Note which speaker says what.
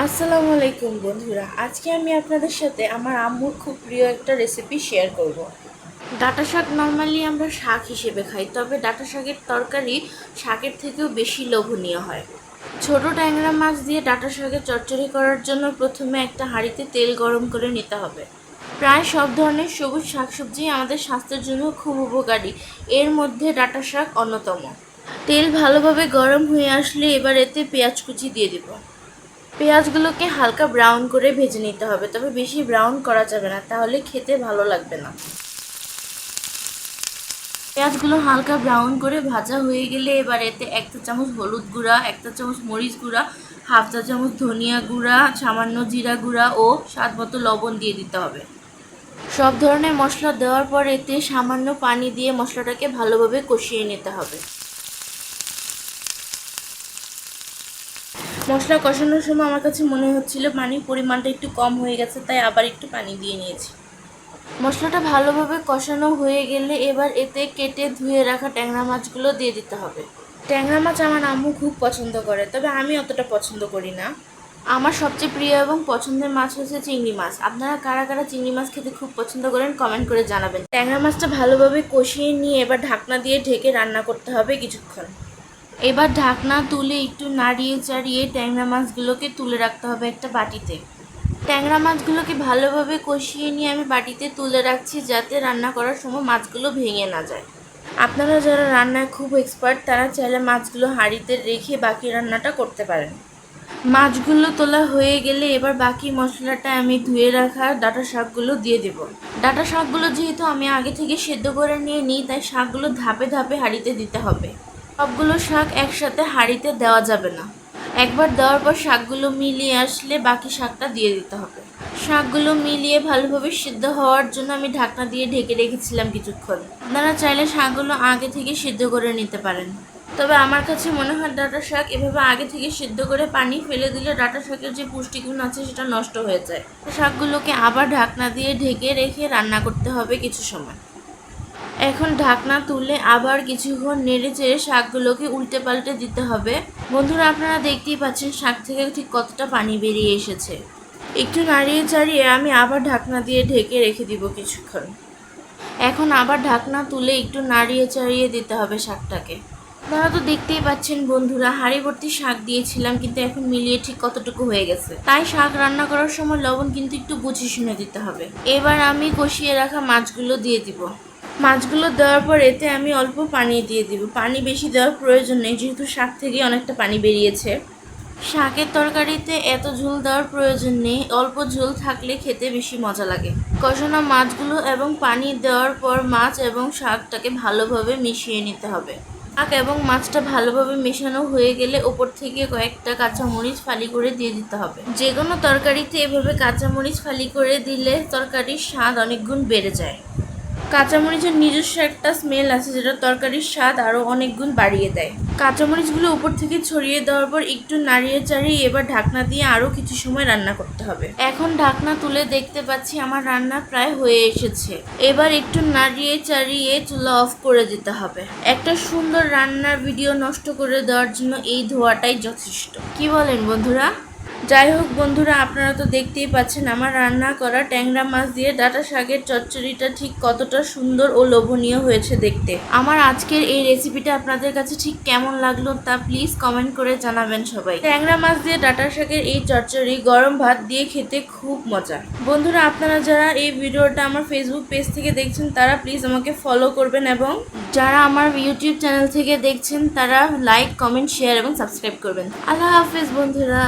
Speaker 1: আসসালামু আলাইকুম বন্ধুরা, আজকে আমি আপনাদের সাথে আমার আম্মুর খুব প্রিয় একটা রেসিপি শেয়ার করব। ডাটা শাক নর্মালি আমরা শাক হিসেবে খাই, তবে ডাটা শাকের তরকারি শাকের থেকেও বেশি লোভনীয় হয়। ছোট ট্যাংরা মাছ দিয়ে ডাটা শাকের চচ্চড়ি করার জন্য প্রথমে একটা হাঁড়িতে তেল গরম করে নিতে হবে। প্রায় সব ধরনের সবুজ শাকসবজি আমাদের স্বাস্থ্যের জন্য খুব উপকারী, এর মধ্যে ডাটা শাক অন্যতম। তেল ভালোভাবে গরম হয়ে আসলে এবার এতে পেঁয়াজ কুচি দিয়ে দিব। পেঁয়াজগুলোকে হালকা ব্রাউন করে ভেজে নিতে হবে। তবে বেশি ব্রাউন করা যাবে না, তাহলে খেতে ভালো লাগবে না। পেঁয়াজগুলো হালকা ব্রাউন করে ভাজা হয়ে গেলে এবার এতে একটা চামচ হলুদ গুঁড়া একটা চামচ মরিচ গুঁড়া, হাফ চা চামচ ধনিয়া গুঁড়া, সামান্য জিরা গুঁড়া ও স্বাদ মতো লবণ দিয়ে দিতে হবে। সব ধরনের মশলা দেওয়ার পর এতে সামান্য পানি দিয়ে মশলাটাকে ভালোভাবে কষিয়ে নিতে হবে। মশলা কষানোর সময় আমার কাছে মনে হচ্ছিল পানির পরিমাণটা একটু কম হয়ে গেছে, তাই আবার একটু পানি দিয়ে নিয়েছি। মশলাটা ভালোভাবে কষানো হয়ে গেলে এবার এতে কেটে ধুয়ে রাখা ট্যাংরা মাছগুলো দিয়ে দিতে হবে। ট্যাংরা মাছ আমার আম্মু খুব পছন্দ করে, তবে আমি অতটা পছন্দ করি না। আমার সবচেয়ে প্রিয় এবং পছন্দের মাছ হচ্ছে চিংড়ি মাছ। আপনারা কারা কারা চিংড়ি মাছ খেতে খুব পছন্দ করেন কমেন্ট করে জানাবেন। ট্যাংরা মাছটা ভালোভাবে কষিয়ে নিয়ে এবার ঢাকনা দিয়ে ঢেকে রান্না করতে হবে কিছুক্ষণ। এবার ঢাকনা তুলে একটু নাড়িয়ে চাড়িয়ে ট্যাংরা মাছগুলোকে তুলে রাখতে হবে একটা বাটিতে। ট্যাংরা মাছগুলোকে ভালোভাবে কষিয়ে নিয়ে আমি বাটিতে তুলে রাখছি যাতে রান্না করার সময় মাছগুলো ভেঙে না যায়। আপনারা যারা রান্নায় খুব এক্সপার্ট তারা চাইলে মাছগুলো হাঁড়িতে রেখে বাকি রান্নাটা করতে পারেন। মাছগুলো তোলা হয়ে গেলে এবার বাকি মশলাটা আমি ধুয়ে রাখা ডাটা শাকগুলো দিয়ে দেব। ডাটা শাকগুলো যেহেতু আমি আগে থেকে সেদ্ধ করে নিয়ে নিই, তাই শাকগুলো ধাপে ধাপে হাঁড়িতে দিতে হবে। সবগুলো শাক একসাথে হাঁড়িতে দেওয়া যাবে না। একবার দেওয়ার পর শাকগুলো মিলিয়ে আসলে বাকি শাকটা দিয়ে দিতে হবে। শাকগুলো মিলিয়ে ভালোভাবে সিদ্ধ হওয়ার জন্য আমি ঢাকনা দিয়ে ঢেকে রেখেছিলাম কিছুক্ষণ। আপনারা চাইলে শাকগুলো আগে থেকে সিদ্ধ করে নিতে পারেন। তবে আমার কাছে মনে হয় ডাটা শাক এভাবে আগে থেকে সিদ্ধ করে পানি ফেলে দিলে ডাটা শাকের যে পুষ্টিগুণ আছে সেটা নষ্ট হয়ে যায়। শাকগুলোকে আবার ঢাকনা দিয়ে ঢেকে রেখে রান্না করতে হবে কিছু সময়। এখন ঢাকনা তুলে আবার কিছুক্ষণ নেড়ে চেড়ে শাকগুলোকে উল্টে পাল্টে দিতে হবে। বন্ধুরা, আপনারা দেখতেই পাচ্ছেন শাক থেকে ঠিক কতটা পানি বেরিয়ে এসেছে। একটু নাড়িয়ে চাড়িয়ে আমি আবার ঢাকনা দিয়ে ঢেকে রেখে দিব কিছুক্ষণ। এখন আবার ঢাকনা তুলে একটু নাড়িয়ে চাড়িয়ে দিতে হবে শাকটাকে। আপনারা তো দেখতেই পাচ্ছেন বন্ধুরা, হাঁড়ি ভর্তি শাক দিয়েছিলাম কিন্তু এখন মিলিয়ে ঠিক কতটুকু হয়ে গেছে। তাই শাক রান্না করার সময় লবণ কিন্তু একটু বুঝে শুনে দিতে হবে। এবার আমি কষিয়ে রাখা মাছগুলো দিয়ে দিব। মাছগুলো দেওয়ার পর এতে আমি অল্প পানি দিয়ে দিব। পানি বেশি দেওয়ার প্রয়োজন নেই, যেহেতু শাক থেকে অনেকটা পানি বেরিয়েছে। শাকের তরকারিতে এত ঝোল দেওয়ার প্রয়োজন নেই, অল্প ঝোল থাকলে খেতে বেশি মজা লাগে। কষানো মাছগুলো এবং পানি দেওয়ার পর মাছ এবং শাকটাকে ভালোভাবে মিশিয়ে নিতে হবে। শাক এবং মাছটা ভালোভাবে মেশানো হয়ে গেলে ওপর থেকে কয়েকটা কাঁচামরিচ ফালি করে দিয়ে দিতে হবে। যে কোনো তরকারিতে এভাবে কাঁচামরিচ ফালি করে দিলে তরকারির স্বাদ অনেক গুণ বেড়ে যায়। কাঁচামরিচের নিজস্ব একটা স্মেল আছে যেটা তরকারির স্বাদ আরও অনেক গুণ বাড়িয়ে দেয়। কাঁচামরিচগুলো উপর থেকে ছড়িয়ে দেওয়ার পর একটু নাড়িয়ে চাড়িয়ে এবার ঢাকনা দিয়ে আরও কিছু সময় রান্না করতে হবে। এখন ঢাকনা তুলে দেখতে পাচ্ছি আমার রান্না প্রায় হয়ে এসেছে। এবার একটু নাড়িয়ে চাড়িয়ে চুলা অফ করে দিতে হবে। একটা সুন্দর রান্নার ভিডিও নষ্ট করে দেওয়ার জন্য এই ধোয়াটাই যথেষ্ট। কি বলেন বন্ধুরা? যাই হোক বন্ধুরা, আপনারা তো দেখতেই পাচ্ছেন আমার রান্না করা ট্যাংরা মাছ দিয়ে ডাটা শাকের চচ্চড়িটা ঠিক কতটা সুন্দর ও লোভনীয় হয়েছে দেখতে। আমার আজকের এই রেসিপিটা আপনাদের কাছে ঠিক কেমন লাগল তা প্লিজ কমেন্ট করে জানাবেন সবাই। ট্যাংরা মাছ দিয়ে ডাটা শাকের এই চচ্চড়ি গরম ভাত দিয়ে খেতে খুব মজা। বন্ধুরা, আপনারা যারা এই ভিডিওটা আমার ফেসবুক পেজ থেকে দেখছেন, তারা প্লিজ আমাকে ফলো করবেন এবং যারা আমার ইউটিউব চ্যানেল থেকে দেখছেন, তারা লাইক কমেন্ট শেয়ার এবং সাবস্ক্রাইব করবেন। আল্লাহ হাফেজ বন্ধুরা।